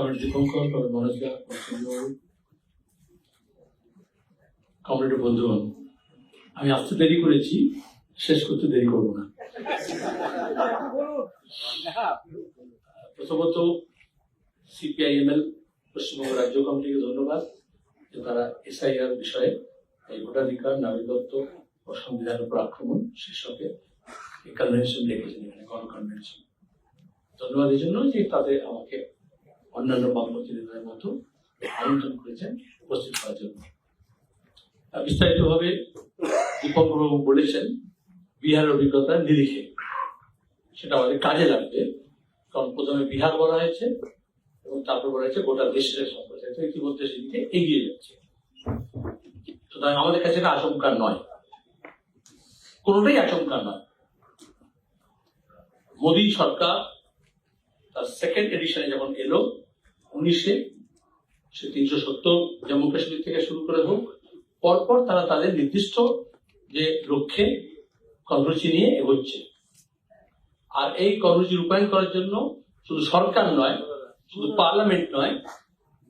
Comrade Dipankar comrade Manoj comrade বন্ধুগণ, আমি আসতে দেরি করেছি, শেষ করতে দেরি করব না। প্রথমত সিপিআইএমএল পশ্চিমবঙ্গ রাজ্য কমিটিকে ধন্যবাদ যে তারা এসআইআর বিষয়ে এই ভোটাধিকার, নাগরিকত্ব ও সংবিধানের উপর আক্রমণ শীর্ষকে কনভেনশন ডেকেছেন এখানে গণ কনভেনশন ধন্যবাদ এই জন্য যে তাদের আমাকে অন্যান্য বামপন্থীদের মতো আমন্ত্রণ করেছেন, উপস্থিত হওয়ার জন্য। বিস্তারিত ভাবে দীপক বাবু বলেছেন বিহারের অভিজ্ঞতা নিরিখে। সেটা আমাদের কাজে লাগবে, কারণ প্রথমে বিহার বলা হয়েছে এবং তারপর বলা হয়েছে গোটা দেশের সম্প্রচারিত ইতিমধ্যে সেদিকে এগিয়ে যাচ্ছে। সুতরাং আমাদের কাছে এটা আশঙ্কা নয়। কোনোটাই আশঙ্কা নয়। মোদী সরকার তার সেকেন্ড এডিশনে যখন এলো উনিশে, সে তিনশো সত্তর জম্মু কাশ্মীর থেকে শুরু করে হোক, পরপর তারা তাদের নির্দিষ্ট যে লক্ষ্যে কর্মসূচি নিয়ে এগোচ্ছে। আর এই কর্মসূচি রূপায়ণ করার জন্য শুধু সরকার নয়, শুধু পার্লামেন্ট নয়,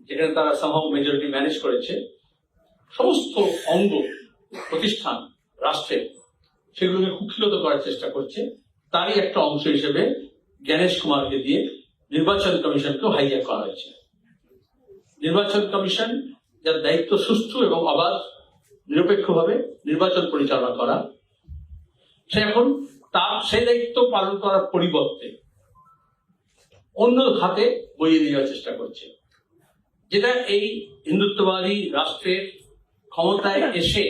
যেখানে তারা সম্ভব মেজরিটি ম্যানেজ করেছে, সমস্ত অঙ্গ প্রতিষ্ঠান রাষ্ট্রের সেগুলোকে কুক্ষিগত করার চেষ্টা করছে। তারই একটা অংশ হিসেবে জ্ঞানেশ কুমারকে দিয়ে নির্বাচন কমিশনকেও হাইজ্যাক করা হয়েছে। নির্বাচন কমিশন যার দায়িত্ব সুষ্ঠু এবং অবাধ, নিরপেক্ষভাবে নির্বাচন পরিচালনা করা। সে এখন তার সেই দায়িত্ব পালন করার পরিবর্তে অন্য হাতে বইয়ে দেওয়ার চেষ্টা করছে। যেটা এই হিন্দুত্ববাদী রাষ্ট্রের ক্ষমতায় এসে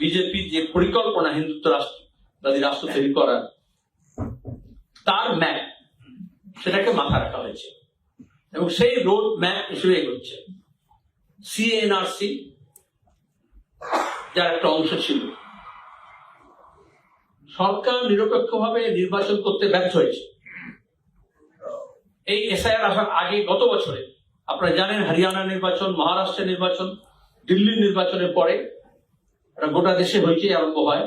বিজেপির যে পরিকল্পনা হিন্দুত্ব রাষ্ট্রবাদী রাষ্ট্র তৈরি করার, তার ম্যাপ সেটাকে মাথা রাখা হয়েছে। এবং সেই রোড ম্যাপ হিসেবে এগোচ্ছে। সিএনআরসি যার একটা অংশ ছিল। সরকার নিরপেক্ষভাবে নির্বাচন করতে ব্যর্থ হয়েছে। এই এসআইআর আসার আগে গত বছরে, আপনারা জানেন হরিয়ানা নির্বাচন মহারাষ্ট্রের নির্বাচন দিল্লির নির্বাচনের পরে গোটা দেশে হয়েছে আরম্ভ হয়।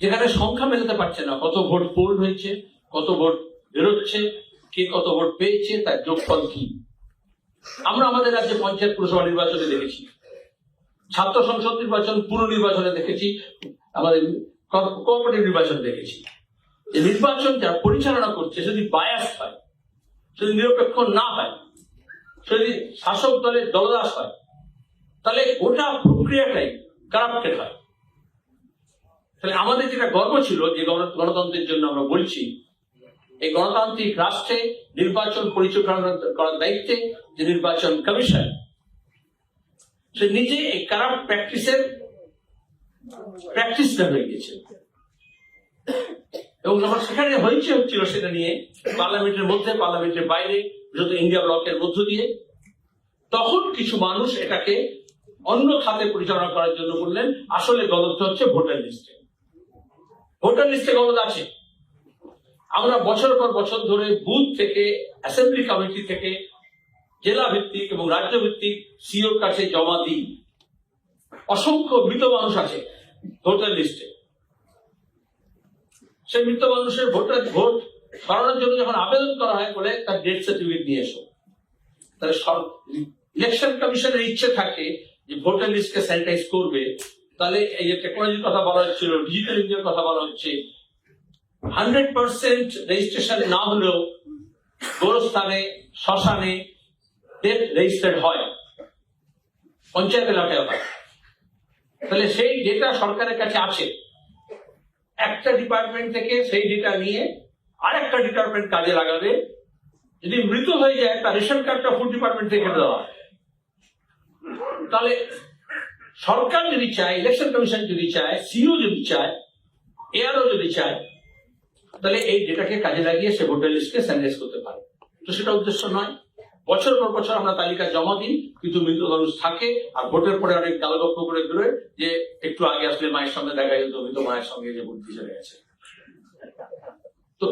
যেখানে সংখ্যা মেলাতে পারছে না। কত ভোট পোল হয়েছে, কত ভোট বেরোচ্ছে কে কত ভোট পেয়েছে, তার যোগফল কি? আমরা আমাদের রাজ্যে পঞ্চায়েত পুরসভা নির্বাচনে দেখেছি। ছাত্র সংসদ নির্বাচন, পুর নির্বাচনে দেখেছি। আমাদের কোঅপারেটিভ নির্বাচন দেখেছি। যে নির্বাচন যারা পরিচালনা করছে যদি বায়াস হয় যদি নিরপেক্ষ না হয় যদি শাসক দলের দলদাস হয়, তাহলে গোটা প্রক্রিয়াটাই কারাপ্টেড হয়। তাহলে আমাদের যেটা গর্ব ছিল, যে গণ- গণতন্ত্রের জন্য আমরা বলছি এই গণতান্ত্রিক রাষ্ট্রে নির্বাচন পরিচালনা করার দায়িত্বে যে নির্বাচন কমিশন, সে নিজে এই কারাপ্ট প্র্যাকটিসের প্র্যাকটিস হয়ে গেছে এবং যখন সেখানে হয়েছে হচ্ছিল সেটা নিয়ে পার্লামেন্টের মধ্যে, পার্লামেন্টের বাইরে, বিশেষত ইন্ডিয়া ব্লকের মধ্য দিয়ে, তখন কিছু মানুষ এটাকে অন্য খাতে পরিচালনা করার জন্য বললেন, আসলে গলত হচ্ছে ভোটার লিস্টে। ভোটার লিস্টে গলত আছে। আমরা বছর পর বছর ধরে বুথ থেকে অ্যাসেম্বলি কমিটি থেকে, জেলা ভিত্তিক এবং রাজ্য ভিত্তিক সিওর কাছে জমা দিই। অসংখ্য মৃত মানুষ আছে ভোটার লিস্টে। সেই মৃত মানুষের ভোটার ভোট সরানোর জন্য যখন আবেদন করা হয়, বলে তার ডেথ সার্টিফিকেট নিয়ে এসো। তাহলে ইলেকশন কমিশনের ইচ্ছে থাকে যে ভোটার লিস্টকে স্যানিটাইজ করবে। তাহলে এই যে টেকনোলজির কথা বলা হচ্ছিল ডিজিটাল ইন্ডিয়ার কথা বলা হচ্ছে হান্ড্রেড পার্সেন্ট রেজিস্ট্রেশন না হলেও গোরস্থানে, শ্মশানে ডেথ রেজিস্টার্ড হয় পঞ্চায়েত এলাকায় হয় তাহলে সেই ডেটা সরকারের কাছে আছে, একটা ডিপার্টমেন্ট থেকে সেই ডেটা নিয়ে আরেকটা ডিপার্টমেন্ট কাজে লাগাবে, যদি মৃত হয়ে যায়, তার রেশন কার্ডটা ফুড ডিপার্টমেন্ট থেকে কেটে দেওয়া। তাহলে সরকার যদি চায়, ইলেকশন কমিশন যদি চায়, সিও যদি চায়, এআরও যদি চায় তাহলে এই ডেটাকে কাজে লাগিয়ে সে ভোটার লিস্টকে স্যানিটাইজ করতে পারে। তো সেটা উদ্দেশ্য নয়। বছর পর বছর আমরা তালিকা জমা দিই, কিন্তু মৃত মানুষ থাকে আর ভোটের পরে অনেক গালগপ্প করে বেরোয় যে একটু আগে আসলে মায়ের সঙ্গে দেখা যেত মৃত মায়ের সঙ্গে যে ভোট চলে গেছে। তো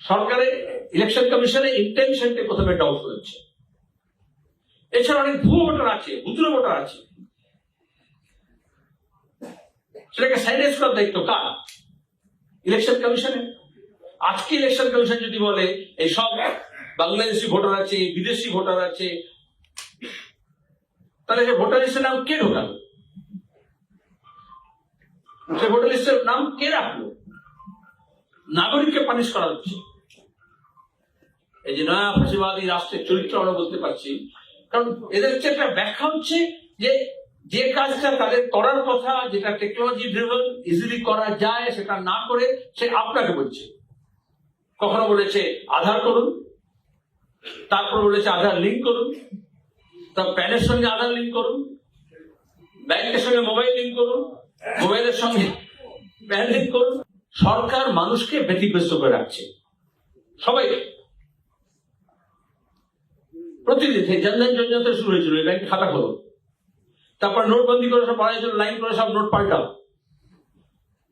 সরকারের ইলেকশন কমিশনের ইন্টেনশনটা প্রথমে ডাউট হচ্ছে। এছাড়া অনেক ভুয়ো ভোটার আছে ভুতুরে ভোটার আছে। সেটাকে স্যানিটাইজ করার দায়িত্ব কার? ইলেকশন কমিশনের আজকে ইলেকশন কমিশন যদি বলে, এই সব বাংলাদেশি ভোটার আছে, বিদেশি ভোটার আছে, তাহলে সে ভোটার লিস্টের নাম কে ঢোকালো? সে ভোটার লিস্টের নাম কে রাখল? নাগরিককে পানিশ করা হচ্ছে। এই যে নয়া ফাঁসিবাদী রাষ্ট্রের চরিত্র আমরা বলতে পারছি। কারণ এদের হচ্ছে একটা ব্যাখ্যা হচ্ছে যে যে কাজটা তাদের করার কথা, যেটা টেকনোলজি ড্রিভেন ইজিলি করা যায়, সেটা না করে সে আপনাকে বলছে। কখনো বলেছে আধার করুন, তারপর বলেছে আধার লিঙ্ক করুন তার প্যানের সঙ্গে আধার লিঙ্ক করুন, ব্যাংকের সঙ্গে মোবাইল লিঙ্ক করুন মোবাইলের সঙ্গে প্যান লিঙ্ক করুন। সরকার মানুষকে ব্যতিব্যস্ত করে রাখছে। সবাই। প্রতিদিন সেই জনধন যোজনা তো শুরু হয়েছিল ব্যাংকে খাতা খোলো। তারপর নোটবন্দি করে সব ছিল লাইন করে সব নোট পাল্টাও।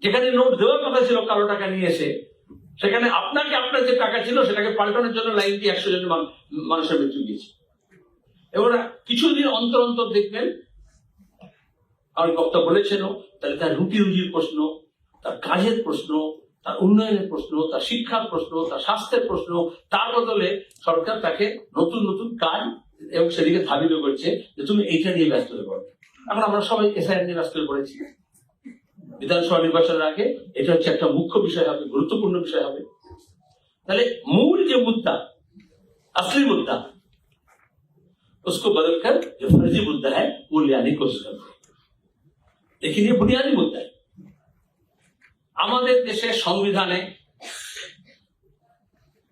যেখানে নোট দেওয়ার কথা ছিল, কালো টাকা নিয়ে এসে, সেখানে আপনাকে আপনার যে টাকা ছিল, সেটাকে পাল্টানোর জন্য লাইন দিয়ে একশো জন মানুষের মৃত্যু দিয়েছে এবার কিছুদিন অন্তর অন্তর দেখবেন আমার বক্তা বলেছেন তাহলে তার রুটি রুজির প্রশ্ন, তার কাজের প্রশ্ন, তার উন্নয়নের প্রশ্ন, তার শিক্ষার প্রশ্ন, তার স্বাস্থ্যের প্রশ্ন, তার বদলে সরকার তাকে নতুন নতুন কাজ, এবং সেদিকে ধাবিত করছে যে তুমি এইটা নিয়ে ব্যস্ত হয়ে পড়ো। এখন আমরা সবাই এসআইআর নিয়ে ব্যস্ত হয়ে পড়েছি বিধানসভা নির্বাচনের আগে এটা হচ্ছে একটা মুখ্য বিষয় হবে গুরুত্বপূর্ণ বিষয় হবে তাহলে মূল যে মুদ্রা असली मुद्दा उसको बदलकर जो फर्जी मुद्दा है वो ले आने की कोशिश करते हैं लेकिन ये बुनियादी मुद्दा है আমাদের দেশের সংবিধানে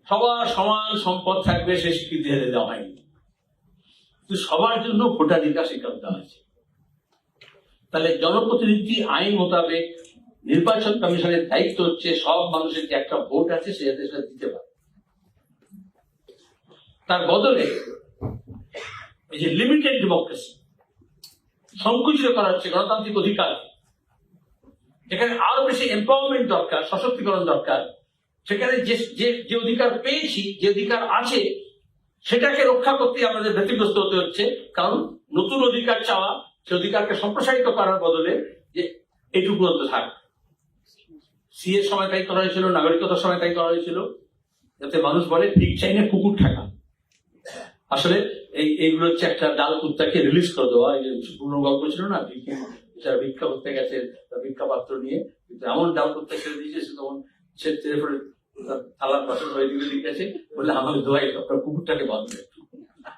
সবার সমান সম্পদ থাকবে সে স্বীকৃতি হেরে দেওয়া হয়নি কিন্তু সবার জন্য ভোটাধিকার স্বীকার দেওয়া আছে তাহলে জনপ্রতিনিধি আইন মোতাবেক নির্বাচন কমিশনের দায়িত্ব হচ্ছে সব মানুষের যে একটা ভোট আছে সে যাতে সেটা দিতে পারে। তার বদলে এই যে লিমিটেড ডেমোক্রেসি সংকুচিত করা হচ্ছে গণতান্ত্রিক অধিকার। যেখানে আরও বেশি এম্পাওয়ারমেন্ট দরকার, সশক্তিকরণ দরকার। সেখানে যে যে অধিকার পেয়েছি, যে অধিকার আছে, সেটাকে রক্ষা করতে আমাদের ব্যতিগ্রস্ত হতে হচ্ছে। কারণ নতুন অধিকার চাওয়া সে অধিকারকে সম্প্রসারিত করার বদলে যে এইটুকু তো থাক। সিএর সময় তাই করা হয়েছিল, নাগরিকতার সময় তাই করা হয়েছিল, যাতে মানুষ বলে ঠিক চাইনে কুকুর ঠাকা। আসলে এই, এইগুলো হচ্ছে একটা ডাল কুত্তাকে রিলিজ করে দেওয়া। এই যে পুরনো গল্প ছিল না যারা ভিক্ষা করতে গেছে ভিক্ষা পাত্র নিয়ে, কিন্তু এমন ডাল কুত্তা ছেড়ে দিয়েছে সে তখন সে থালার পাশে হয়ে দিকে আছে বললে আমাকে দোয়াই আপনার কুকুরটাকে বাঁধবে।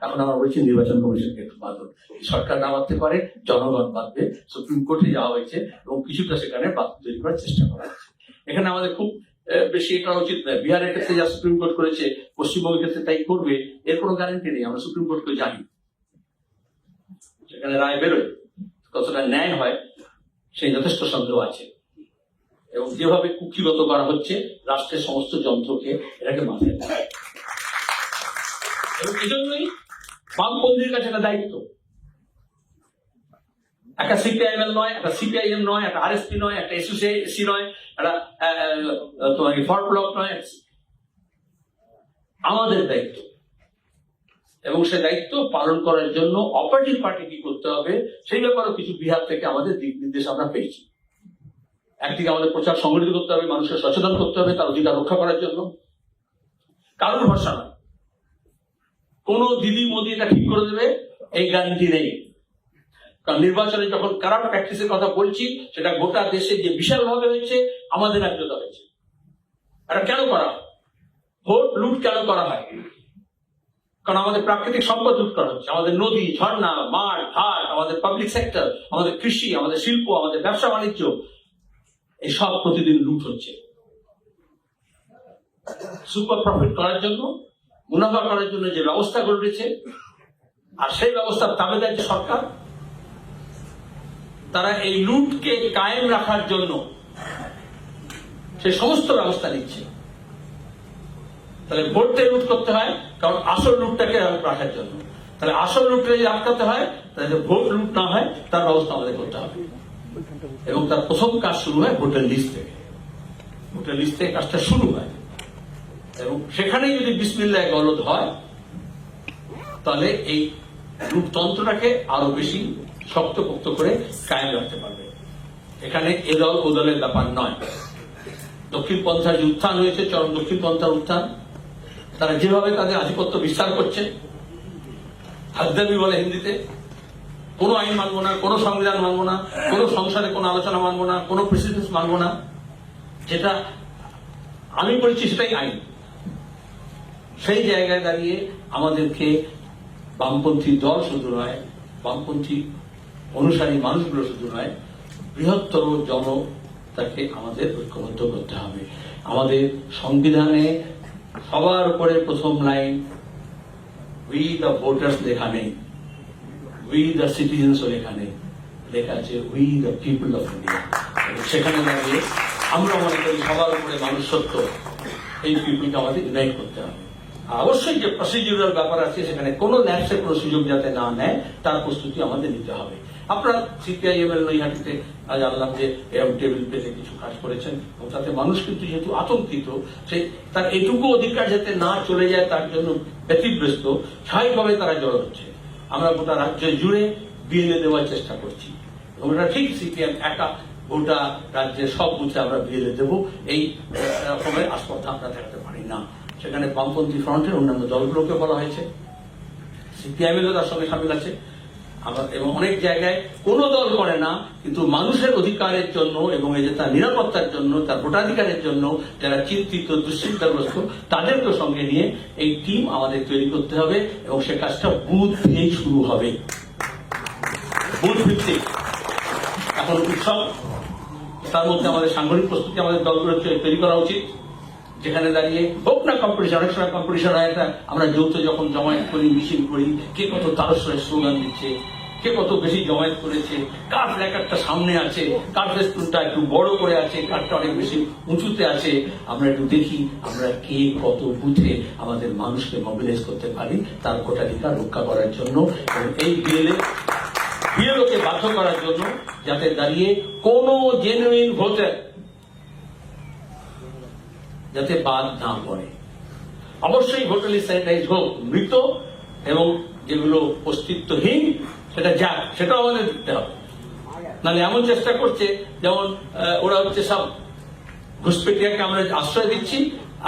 এখন আমরা বলছি নির্বাচন কমিশনকে একটু সরকার না বাঁধতে পারে, জনগণ বাঁধবে সুপ্রিম কোর্টে যাওয়া হয়েছে এবং কিছুটা সেখানে বাদ তৈরি করার চেষ্টা করা হচ্ছে এখানে আমাদের খুব বেশি এ করা উচিত নয়। বিহারের ক্ষেত্রে যা সুপ্রিম কোর্ট করেছে, পশ্চিমবঙ্গের ক্ষেত্রে তাই করবে, এর কোনো গ্যারান্টি নেই। আমরা সুপ্রিম কোর্টকে জানি। সেখানে রায় বেরোয়, কতটা ন্যায় হয়, সেই যথেষ্ট সন্দেহ আছে। এবং যেভাবে কুক্ষিগত করা হচ্ছে, রাষ্ট্রের সমস্ত যন্ত্রকে এটাকে মাথায়। এবং এজন্যই বামপন্থীর কাছে একটা দায়িত্ব। একটা সিপিআইএম নয়, একটা সিপিআইএম নয়, একটা আরএসপি নয়, একটা এসইসি নয়, একটা তোমার ফর ব্লক নয় আমাদের দায়িত্ব। এবং সে দায়িত্ব পালন করার জন্য অপারেটিভ পার্টি কি করতে হবে, সেই ব্যাপারেও কিছু বিহার থেকে আমাদের দিক নির্দেশ আমরা পেয়েছি। একদিকে আমাদের প্রচার সংগঠিত করতে হবে, মানুষকে সচেতন করতে হবে, তার অধিকার রক্ষা করার জন্য। কারোর ভরসা নয়। কোন দিদি মোদি এটা ঠিক করে দেবে, এই গ্যারান্টি নেই। কারণ নির্বাচনে যখন কারাপ প্র্যাকটিসের কথা বলছি, সেটা গোটা দেশে যে বিশাল ভাবে হয়েছে, আমাদের রাজ্যতে হয়েছে। এটা কেন করা? ভোট লুট কেন করা হয়? কারণ আমাদের প্রাকৃতিক সম্পদ লুট করা হচ্ছে। আমাদের নদী, ঝর্ণা, মাঠ, ঘাট, আমাদের পাবলিক সেক্টর আমাদের কৃষি, আমাদের শিল্প, আমাদের ব্যবসা, বাণিজ্য এই সব প্রতিদিন লুট হচ্ছে। সুপার প্রফিট করার জন্য মুনাফা করার জন্য যে ব্যবস্থা উঠেছে, আর সেই ব্যবস্থার তাবেদার যে সরকার। তারা এই লুটকে কায়েম রাখার জন্য সেই সমস্ত ব্যবস্থা নিচ্ছে। তাহলে ভোটটা লুট করতে হয়, কারণ আসল লুটটাকে রাখার জন্য। তাহলে আসল লুটটা যদি আটকাতে হয়, তাহলে ভোট লুট না হয়, তার ব্যবস্থা আমাদের করতে হবে। এবং তার প্রথম কাজ শুরু হয় ভোটের লিস্ট থেকে। ভোটের লিস্ট থেকে কাজটা শুরু হয়। এবং সেখানেই যদি বিসমিল্লাহ গলদ হয়, তাহলে এই রূপতন্ত্রটাকে আরও বেশি শক্তপোক্ত করে কায়েম রাখতে পারবে। এখানে এ দল ও দলের ব্যাপার নয়। দক্ষিণ পন্থার যে উত্থান হয়েছে, চরম দক্ষিণ পন্থার উত্থান, তারা যেভাবে তাদের আধিপত্য বিস্তার করছে হাজদাবি বলে হিন্দিতে, কোনো আইন মানবো না, কোনো সংবিধান মানবো না, কোনো সংসারে কোনো আলোচনা মানবো না, কোনো প্রেসিডেন্স মানবো না, যেটা আমি বলছি সেটাই আইন। সেই জায়গায় দাঁড়িয়ে আমাদেরকে বামপন্থী দল শুধু নয়, বামপন্থী অনুসারী মানুষগুলো শুধু নয়, বৃহত্তর জনতাকে আমাদের ঐক্যবদ্ধ করতে হবে। আমাদের সংবিধানে সবার উপরে প্রথম লাইন উই দ্য ভোটার্স লেখা নেই। উই দ্য সিটিজেন্সও লেখা নেই। লেখা আছে we the people of India সেখানে দাঁড়িয়ে আমরা মনে করি সবার উপরে মানুষ সত্য এই পিপলকে আমাদের ইউনাইট করতে হবে। অবশ্যই যে প্রসিডিউরাল ব্যাপার আছে, সেখানে কোনো ন্যাপসের কোনো সুযোগ যাতে না নেয়, তার প্রস্তুতি আমাদের নিতে হবে। আপনারা সিপিআইএম এর নৈহাটিতে জানলাম যে এরকম টেবিল পেতে কিছু কাজ করেছেন, এবং তাতে মানুষ কিন্তু যেহেতু আতঙ্কিত সেই তার এটুকু অধিকার যাতে না চলে যায়, তার জন্য ব্যতিব্যস্ত, স্বাভাবিকভাবে তারা জড়ো হচ্ছে। আমরা গোটা রাজ্য জুড়ে বিএলএ দেওয়ার চেষ্টা করছি। এটা ঠিক সিপিএম একা গোটা রাজ্যের সব বুথে আমরা বিএলএ দেবো। এই রকমের আস্পর্ধা আমরা থাকতে পারি না। সেখানে বামপন্থী ফ্রন্টের অন্যান্য দলগুলোকে বলা হয়েছে। সিপিআইএমএলও তার সঙ্গে সামিল আছে। আবার এবং অনেক জায়গায় কোনো দল করে না, কিন্তু মানুষের অধিকারের জন্য এবং এই যে তার নিরাপত্তার জন্য, তার ভোটাধিকারের জন্য যারা চিন্তিত, দুশ্চিন্তাগ্রস্ত তাদেরকে সঙ্গে নিয়ে এই টিম আমাদের তৈরি করতে হবে এবং সে কাজটা বুথ দিয়েই শুরু হবে। বুথ ভিত্তিক। এখন উৎসব, তার মধ্যে আমাদের সাংগঠনিক প্রস্তুতি আমাদের দলগুলো তৈরি করা উচিত। যেখানে দাঁড়িয়ে হোক না কম্পিটিশন অনেক সময় কম্পিটিশন হয় একটা আমরা যৌথ যখন জমায়েত করি মিছিল করি, কে কত তারস্বরের স্লোগান দিচ্ছে, কে কত বেশি জমায়েত করেছে, কার প্ল্যাকারটা সামনে আছে, কার ফেস্টুনটা একটু বড় করে আছে, কারটা অনেক বেশি উঁচুতে আছে, আমরা একটু দেখি, আমরা কে কত বুথে আমাদের মানুষকে মোবিলাইজ করতে পারি, তার ভোটাধিকার রক্ষা করার জন্য এবং এই বিএলএ, বিএলওকে বাধ্য করার জন্য যাতে দাঁড়িয়ে কোনো জেনুইন ভোটার যাতে বাদ না পড়ে। অবশ্যই লিস্ট স্যানিটাইজ হোক, মৃত এবং যেগুলো অস্তিত্বহীন, সেটা যাক, সেটাও আমাদের দিতে হবে। নাহলে এমন চেষ্টা করছে, যেমন ওরা হচ্ছে সব ঘুষপেটিয়াকে আমরা আশ্রয় দিচ্ছি,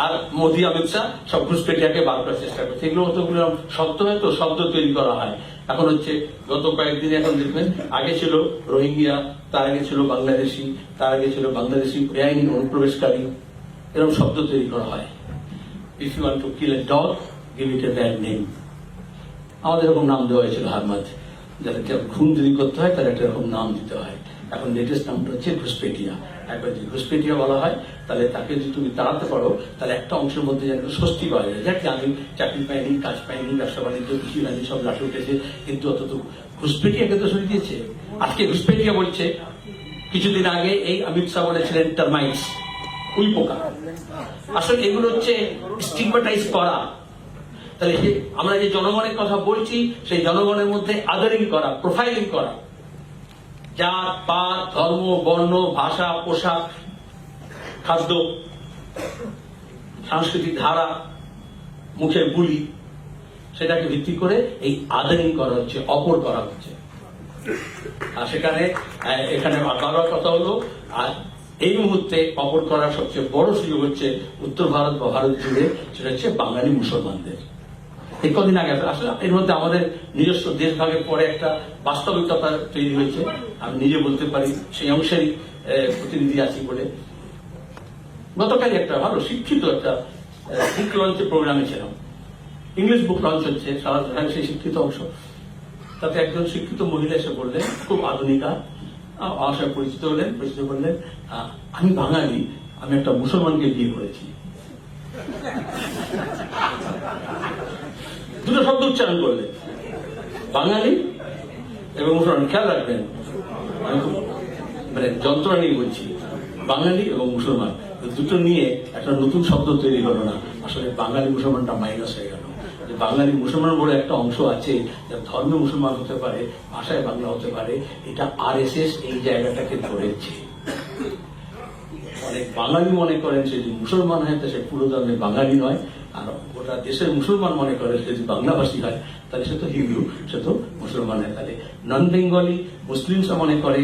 আর মোদি, অমিত শাহ সব ঘুষপেটিয়াকে বার করার চেষ্টা করছে। এগুলো কতগুলো শব্দ হয়, তো শব্দ তৈরি করা হয়। এখন হচ্ছে গত কয়েকদিন এখন দেখবেন, আগে ছিল রোহিঙ্গিয়া, তার আগে ছিল বাংলাদেশি, তার আগে ছিল বাংলাদেশি বেআইনি অনুপ্রবেশকারী। এরকম শব্দ তৈরি করা হয়। If you want to kill a dog give it a bad name আমাদের এরকম নাম দেওয়া হয়েছিল হারমাজ যাদেরকে খুন যদি করতে হয়, তার একটা এরকম নাম দিতে হয়। এখন লেটেস্ট নামটা হচ্ছে ঘুষপেটিয়া। একবার যদি ঘুষপেটিয়া বলা হয়, তাহলে তাকে যদি তুমি তাড়াতে পারো, তাহলে একটা অংশের মধ্যে যেন স্বস্তি পাওয়া যায়। যাক আমি চাকরি পাইনি, কাজ পাইনি, ব্যবসা বাণিজ্য কিছু হয়নি সব লাঠি উঠেছে, কিন্তু অত ঘুষপেটিয়াকে তো সরিয়ে দিয়েছে। আজকে ঘুষপেটিয়া বলছে, কিছুদিন আগে এই অমিত শাহ বলেছিলেন টার্মাইটস উই পোকা আসলে এগুলো হচ্ছে স্টিগমাটাইজ করা। তাহলে আমরা যে জনগণের কথা বলছি, সেই জনগণের মধ্যে আদারিং করা প্রোফাইলিং করা। জাত, পাত, ধর্ম, বর্ণ, ভাষা, পোশাক, খাদ্য, সাংস্কৃতিক ধারা মুখের বুলি, সেটাকে ভিত্তি করে এই আদারিং করা হচ্ছে, অপর করা হচ্ছে। আর সেখানে এখানে বাবার কথা হলো আর এই মুহূর্তে অপর করার সবচেয়ে বড় সুযোগ হচ্ছে উত্তর ভারত বা ভারত জুড়ে, সেটা হচ্ছে বাঙালি মুসলমানদের। এই কদিন আগে, আসলে এর মধ্যে আমাদের নিজস্ব দেশ ভাগের পরে একটা বাস্তবিকতা তৈরি হয়েছে। আমি নিজে বলতে পারি, সেই অংশেরই প্রতিনিধি আছি বলে। গতকালই একটা ভালো শিক্ষিত একটা বুক লঞ্চের প্রোগ্রামে ছিলাম। ইংলিশ বুক লঞ্চ হচ্ছে, সারা সেই শিক্ষিত অংশ। তাতে একজন শিক্ষিত মহিলা এসে বললেন, খুব আধুনিকা আমার পরিচিত হলেন, পরিচিত বললেন আমি বাঙালি, আমি একটা মুসলমানকে বিয়ে করেছি। দুটো শব্দ উচ্চারণ করলেন। বাঙালি এবং মুসলমান, খেয়াল রাখবেন মানে যন্ত্রণা নিয়ে বলছি, বাঙালি এবং মুসলমান। দুটো নিয়ে একটা নতুন শব্দ তৈরি হলো না। আসলে বাঙালি মুসলমানটা মাইনাস হয়ে বাঙালি মুসলমান বলে একটা অংশ আছে ধর্মে মুসলমান হতে পারে, ভাষায় বাংলা হতে পারে, এটা আর এই জায়গাটাকে ধরেছে। অনেক বাঙালি মনে করেন সে যদি মুসলমান হয়, তো সে পুরো ধর্মে বাঙালি নয়, আর গোটা দেশের মুসলমান মনে করে সে যদি বাংলাভাষী হয়, তাহলে সে তো হিন্দু, সে তো মুসলমান হয়। তাহলে নন বেঙ্গলি মুসলিমসরা মনে করে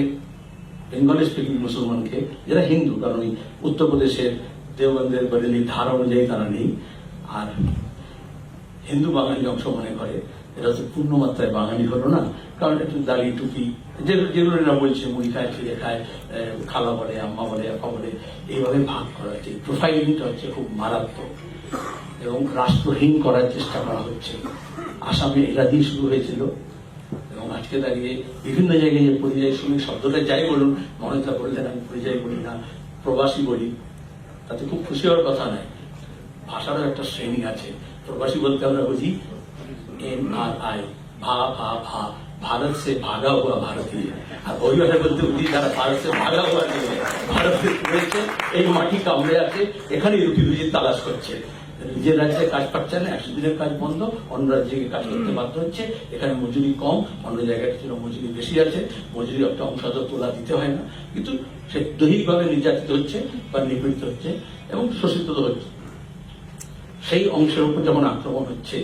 বেঙ্গলি স্পিকিং মুসলমানকে, যারা হিন্দু, কারণ উত্তরপ্রদেশের দেওবন্দের বরেলি ধারা অনুযায়ী তারা নেই। আর হিন্দু বাঙালি অংশ মনে করে। এটা তো পূর্ণ মাত্রায় বাঙালি হলো না। কারণ একটু দাড়ি টুপি যেগুলো এরা বলছে, মুড়ি খায় ফিরে খায় খালা বলে, আম্মা বলে, আপা বলে, এইভাবে ভাগ করা হচ্ছে। প্রোফাইলিংটা হচ্ছে খুব মারাত্মক। এবং রাষ্ট্রহীন করার চেষ্টা করা হচ্ছে। আসামে এটা দিয়ে শুরু হয়েছিল। এবং আজকে দাঁড়িয়ে বিভিন্ন জায়গায় যে পরিযায়ী শ্রমিক শব্দটা যাই বলুন মনেতা বললেন, আমি পরিযায়ী বলি না, প্রবাসী বলি, তাতে খুব খুশি হওয়ার কথা নয়। ভাষারও একটা শ্রেণি আছে। প্রবাসী বলতে আমরা বুঝি এম আর আই ভা ভা ভা भारत से भागा हुआ भारतीय আর ওই ভাষায় বলতে বুঝি যারা ভারত সে ভাগা হুয়া যে ভারতে রয়েছে এই মাটি কামড়ে আছে এখানে রুটি রুজি তালাশ করছে নিজের রাজ্যে কাজ পাচ্ছে না একশো দিনের কাজ বন্ধ অন্য রাজ্যে গিয়ে কাজ করতে বাধ্য হচ্ছে এখানে মজুরি কম অন্য জায়গায় ছিল মজুরি বেশি আছে মজুরি একটা অংশ হয়তো তোলা দিতে হয় না কিন্তু সে দৈহিকভাবে নির্যাতিত হচ্ছে বা নিপীড়িত হচ্ছে এবং শোষিত হচ্ছে সেই অংশের উপর যেমন আক্রমণ হচ্ছে,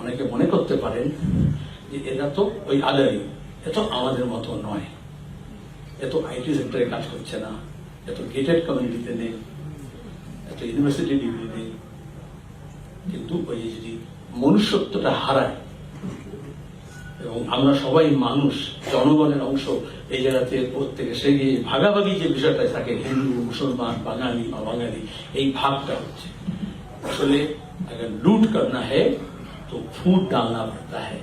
অনেকে মনে করতে পারেন যে এরা তো ওই আদারি, এ তো আমাদের মতো নয়। এত আইটি সেক্টরে কাজ করছে না এত গেটেড কমিউনিটিতে নেই এত ইউনিভার্সিটি ডিগ্রি নেই। কিন্তু ওই যদি মনুষ্যত্বটা হারায়, এবং আমরা সবাই মানুষ, জনগণের অংশ, এই জায়গাতে প্রত্যেকে সে গিয়ে ভাগাভাগি যে বিষয়টা থাকে, হিন্দু, মুসলমান, বাঙালি বা বাঙালি, এই ভাবটা হচ্ছে। আসলে अगर लूट करना है तो फूट डालना पड़ता है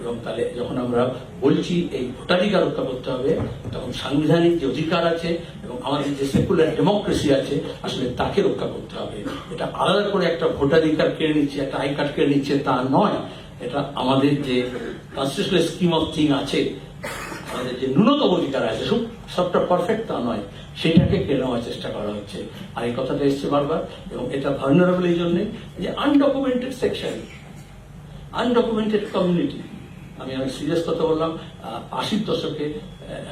এবং তাহলে যখন আমরা বলছি এই ভোটাধিকার রক্ষা করতে হবে তখন সাংবিধানিক যে অধিকার আছে এবং আমাদের যে সেকুলার ডেমোক্রেসি আছে আসলে তাকে রক্ষা করতে হবে এটা আলাদা করে একটা ভোটাধিকার কেড়ে নিচ্ছে একটা আই কার্ড কেড়ে নিচ্ছে তা নয় এটা আমাদের যে কনস্টিটিউশনাল স্কিম অফ থিং আছে আমাদের যে ন্যূনতম অধিকার আছে সব সবটা পারফেক্ট তা নয়। সেটাকে কেড়ে নেওয়ার চেষ্টা করা হচ্ছে। আর এই কথাটা এসছে বারবার, এবং এটা ভার্নারেবল এই জন্যে যে আনডকুমেন্টেড সেকশন আনডকুমেন্টেড কমিউনিটি আমি অনেক সিরিয়াস কথা বললাম আশির দশকে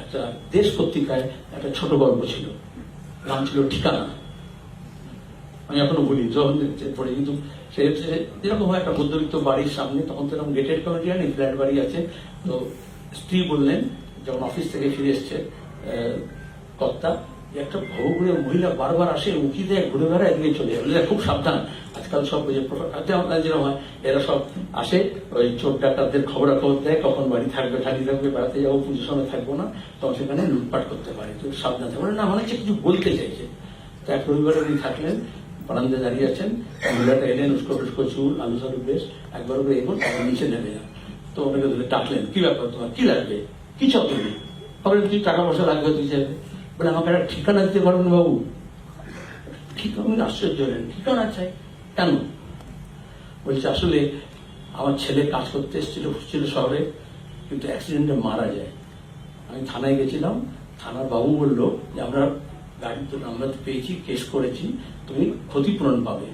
একটা দেশ পত্রিকায় একটা ছোট গল্প ছিল। নাম ছিল ঠিকানা। আমি এখনও বলি, যখন পড়ে, কিন্তু সে যেরকম হয় একটা মধ্যবিত্ত বাড়ির সামনে, তখন তো এরকম গেটেড কমিটি নেই ফ্ল্যাট বাড়ি আছে। তো স্ত্রী বললেন, যখন অফিস থেকে ফিরে এসছে কর্তা যে একটা ভবু করে মহিলা বারবার আসে উঁকি দেয় ঘুরে বেড়ায় এদিকে চলে বলে, খুব সাবধান। আজকাল সব ওই যে যেরকম হয় এরা সব আসে ওই চোর ডাকাতদের খবরাখবর দেয় কখন বাড়ি থাকবে ঠাকি থাকবে বেড়াতে যাব পুজোর সময় থাকব না তখন সেখানে লুটপাট করতে পারে। তো সাবধান থাকবে না মনে কিছু বলতে চাইছে। তো এক রবিবারে উনি থাকলেন বারান্দে দাঁড়িয়ে আছেন মহিলাটা এলেন উস্কো টুস্কো চুল আলু সালু বেশ একবার করে এগোন তারপর নিচে নেমে যান। তো ওনাকে ধরে ডাকলেন কি ব্যাপার তোমার? কি লাগবে? কি চাও তুমি? তারপরে তুই টাকা পয়সা লাগবে তুই চাইবে বলে, আমাকে একটা ঠিকানা দিতে পারবেন বাবু? ঠিক আমি আশ্চর্য হলেন ঠিকানা চাই কেন? বলছে, আসলে আমার ছেলে কাজ করতে এসেছিল ছিল শহরে, কিন্তু অ্যাক্সিডেন্টে মারা যায়। আমি থানায় গেছিলাম, থানার বাবু বলল যে, আমরা গাড়ি তো নাম্বার পেয়েছি কেস করেছি, তুমি ক্ষতিপূরণ পাবে।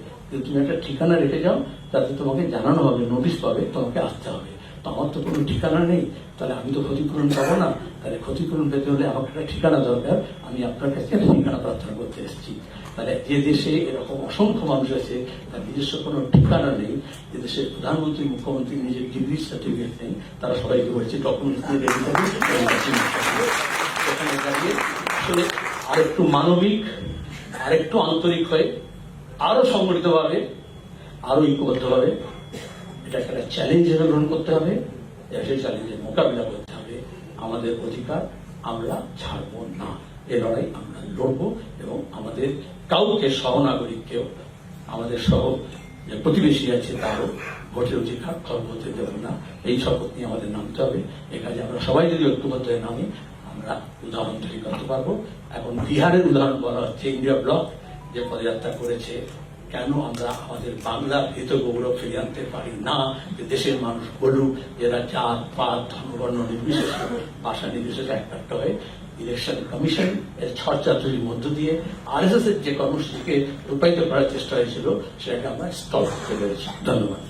তুমি একটা ঠিকানা রেখে যাও, তাতে তোমাকে জানানো হবে নোটিশ পাবে, তোমাকে আসতে হবে। আমার তো কোনো ঠিকানা নেই, তাহলে আমি তো ক্ষতিপূরণ পাবো না। তাহলে ক্ষতিপূরণ পেতে হলে আমাকে একটা ঠিকানা দরকার, আমি আপনার কাছে ঠিকানা প্রার্থনা করতে এসেছি। তাহলে যে দেশে এরকম অসংখ্য মানুষ আছে, তার নিজস্ব কোনো ঠিকানা নেই, যে দেশের প্রধানমন্ত্রী, মুখ্যমন্ত্রী নিজের ডিগ্রি সার্টিফিকেট নেই, তারা সবাইকে বলছে ডকুমেন্টস নিয়ে রেডি দাঁড়িয়ে। আসলে আরেকটু মানবিক, আরেকটু আন্তরিক হয়ে, আরও সংগঠিতভাবে, আরও ঐক্যবদ্ধভাবে এটা একটা চ্যালেঞ্জ হিসেবে গ্রহণ করতে হবে। সেই চ্যালেঞ্জের মোকাবিলা করতে হবে। আমাদের অধিকার আমরা ছাড়বো না। এ লড়াই আমরা লড়বো এবং আমাদের কাউকে সহনাগরিককেও, আমাদের সহ যে প্রতিবেশী আছে তারও ভোটের অধিকার খর্ব হতে দেব না। এই শপথ নিয়ে আমাদের নামতে হবে। এ কাজে আমরা সবাই যদি ঐক্যবদ্ধ হয়ে নামি, আমরা উদাহরণ তৈরি করতে পারব। এখন বিহারের উদাহরণ বলা হচ্ছে, ইন্ডিয়া ব্লক যে পদযাত্রা করেছে কেন আমরা আমাদের বাংলার হিত গৌরব ফিরে আনতে পারি না? দেশের মানুষ বলুক যারা জাত, পাত ধর্মবর্ণ নির্বিশেষে ভাষা নির্বিশেষে একটা হয়ে। ইলেকশন কমিশন এর ছড়চাতুরির মধ্য দিয়ে আর এস এস এর যে কর্মসূচিকে রূপায়িত করার চেষ্টা হয়েছিল, সেটাকে আমরা স্থল করতে পেরেছি ধন্যবাদ।